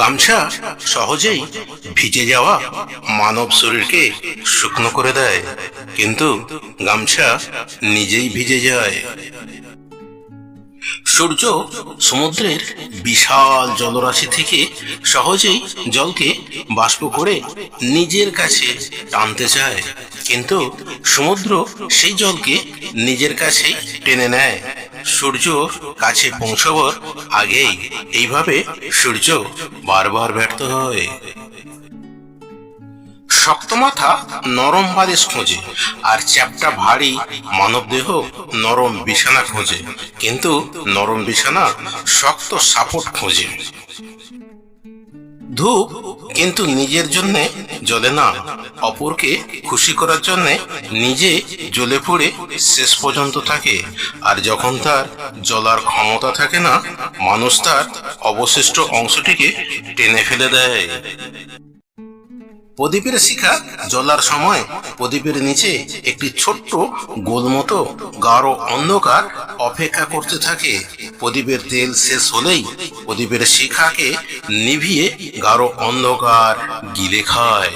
গামছা সহজেই ভিজে যাওয়া মানব শরীরকে শুকনো করে দেয়, কিন্তু গামছা নিজেই ভিজে যায়। সূর্য সমুদ্রের বিশাল জলরাশি থেকে সহজেই জলকে বাষ্প করে নিজের কাছে টানতে চায়, কিন্তু সমুদ্র সেই জলকে নিজের কাছেই টেনে নেয়। সূর্য কাছে পৌঁছবার আগেই এইভাবে সূর্য বারবার ব্যর্থ হয়। শক্ত মাথা নরম বালিশ খোঁজে আর চ্যাপটা ভারী মানবদেহ নরম বিছানা খোঁজে। কিন্তু নরম বিছানা শক্ত সাপোর্ট খোঁজে। ধূপ কিন্তু নিজের জন্য জ্বলে না। অপরকে খুশি করার জন্য নিজে জ্বলে পড়ে শেষ পর্যন্ত থাকে। আর যখন তার জ্বলার ক্ষমতা থাকে না, মানুষ তার অবশিষ্ট অংশটিকে টেনে ফেলে দেয়। প্রদীপের শিখা জ্বলার সময় প্রদীপের নিচে একটি ছোট্ট গোল মতো গাঢ় অন্ধকার অপেক্ষা করতে থাকে। প্রদীপের তেল শেষ হলেই প্রদীপের শিখাকে নিভিয়ে গাঢ় অন্ধকার গিলে খায়।